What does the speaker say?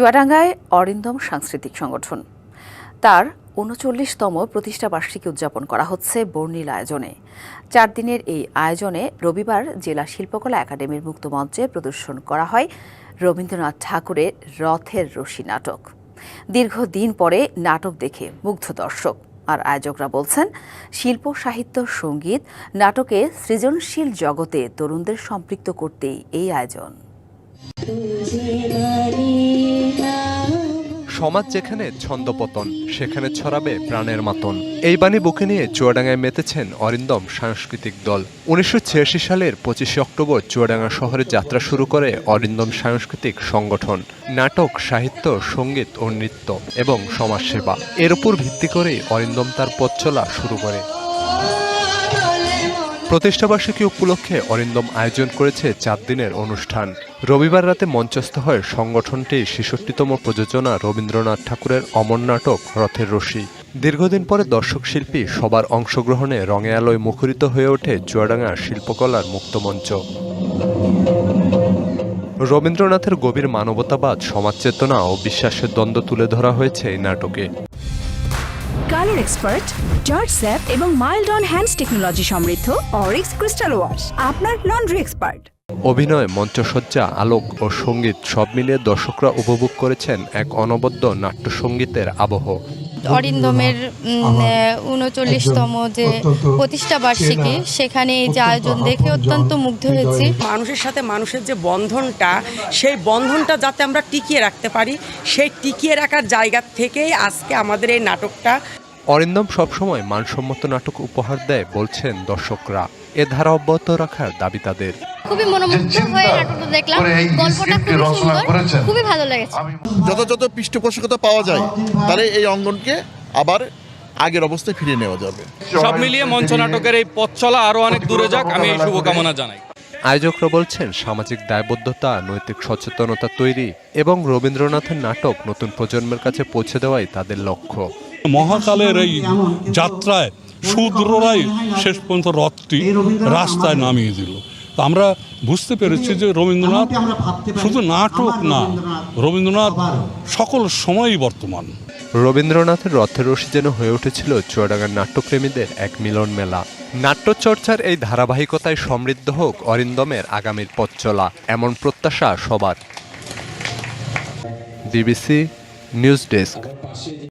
চুয়াডাঙ্গায় অরিন্দম সাংস্কৃতিক সংগঠন। তার উনচল্লিশতম প্রতিষ্ঠাবার্ষিকী উদযাপন করা হচ্ছে বর্ণিল আয়োজনে। চার দিনের এই আয়োজনে রবিবার জেলা শিল্পকলা একাডেমির মুক্ত মঞ্চে প্রদর্শন করা হয় রবীন্দ্রনাথ ঠাকুরের রথের রশি নাটক। দীর্ঘদিন পরে নাটক দেখে মুগ্ধ দর্শক। আর আয়োজকরা বলছেন, শিল্প, সাহিত্য, সংগীত নাটকে সৃজনশীল জগতে তরুণদের সম্পৃক্ত করতেই এই আয়োজন। সমাজ যেখানে ছন্দপতন, সেখানে ছড়াবে প্রাণের মাতন। এই বাণী বুকে নিয়ে চুয়াডাঙ্গায় মেতেছেন অরিন্দম সাংস্কৃতিক দল। উনিশশো ছিয়াশি সালের পঁচিশে অক্টোবর চুয়াডাঙ্গা শহরে যাত্রা শুরু করে অরিন্দম সাংস্কৃতিক সংগঠন। নাটক, সাহিত্য, সংগীত ও নৃত্য এবং সমাজসেবা। এর উপর ভিত্তি করেই অরিন্দম তার পথ চলা শুরু করে। প্রতিষ্ঠাবার্ষিকী উপলক্ষে অরিন্দম আয়োজন করেছে চার দিনের অনুষ্ঠান। রবিবার রাতে মঞ্চস্থ হয় সংগঠনটির ছেষট্টিতম প্রযোজনা রবীন্দ্রনাথ ঠাকুরের অমর নাটক রথের রশি। দীর্ঘদিন পরে দর্শক শিল্পী সবার অংশগ্রহণে রঙে আলোয় মুখরিত হয়ে ওঠে চুয়াডাঙ্গার শিল্পকলার মুক্তমঞ্চ রবীন্দ্রনাথের গভীর মানবতাবাদ সমাজ চেতনা ও বিশ্বাসের দ্বন্দ্ব তুলে ধরা হয়েছে এই নাটকে। কালার এক্সপার্ট, জর্জ স্যাপ এবং মাইল্ড অন হ্যান্ডস টেকনোলজি সমৃদ্ধ অরিক্স ক্রিস্টাল ওয়াশ, আপনার লন্ড্রি এক্সপার্ট। অভিনয়, মঞ্চসজ্জা, আলোক ও সংগীত সব মিলিয়ে দর্শকরা উপভোগ করেছেন এক অনবদ্য নাট্য সঙ্গীতের আবহ। অরিন্দমের উনচল্লিশতম যে প্রতিষ্ঠা বার্ষিকী সেখানে এই যে আয়োজন দেখে অত্যন্ত মুগ্ধ হয়েছি। মানুষের সাথে মানুষের যে বন্ধনটা সেই বন্ধনটা যাতে আমরা টিকিয়ে রাখতে পারি সেই টিকিয়ে রাখার জায়গা থেকেই আজকে আমাদের এই নাটকটা। অরিন্দম সবসময় মানসম্মত নাটক উপহার দেয় বলছেন দর্শকরা। এ ধারা অব্যাহত রাখার দাবি তাদের। খুবই মনোমুগ্ধ হয়ে নাটকটা দেখলাম। গল্পটা খুবই সুন্দর খুবই ভালো লেগেছে। যথাযথ পৃষ্ঠপোষকতা পাওয়া যায় তাহলে এই অঙ্গনকে আবার আগের অবস্থায় ফিরিয়ে নেওয়া যাবে। সব মিলিয়ে মঞ্চ নাটকের এই পথ চলা আরও অনেক দূরে যাক আমি এই শুভকামনা জানাই। আয়োজকরা বলছেন সামাজিক দায়বদ্ধতা নৈতিক সচেতনতা তৈরি এবং রবীন্দ্রনাথের নাটক নতুন প্রজন্মের কাছে পৌঁছে দেওয়াই তাদের লক্ষ্য। মহাকালের এই যাত্রায় শূদ্ররাই শেষ পর্যন্ত রথটি রাস্তায় নামিয়ে দিল। তো আমরা বুঝতে পেরেছি যে রবীন্দ্রনাথ শুধু নাটক না রবীন্দ্রনাথ সকল সময়ই বর্তমান। রবীন্দ্রনাথের রথের রশি যেন হয়ে উঠেছিল চুয়াডাঙ্গার নাট্যপ্রেমীদের এক মিলন মেলা। নাট্যচর্চার এই ধারাবাহিকতায় সমৃদ্ধ হোক অরিন্দমের আগামীর পথ চলা এমন প্রত্যাশা সবার। DBC news desk.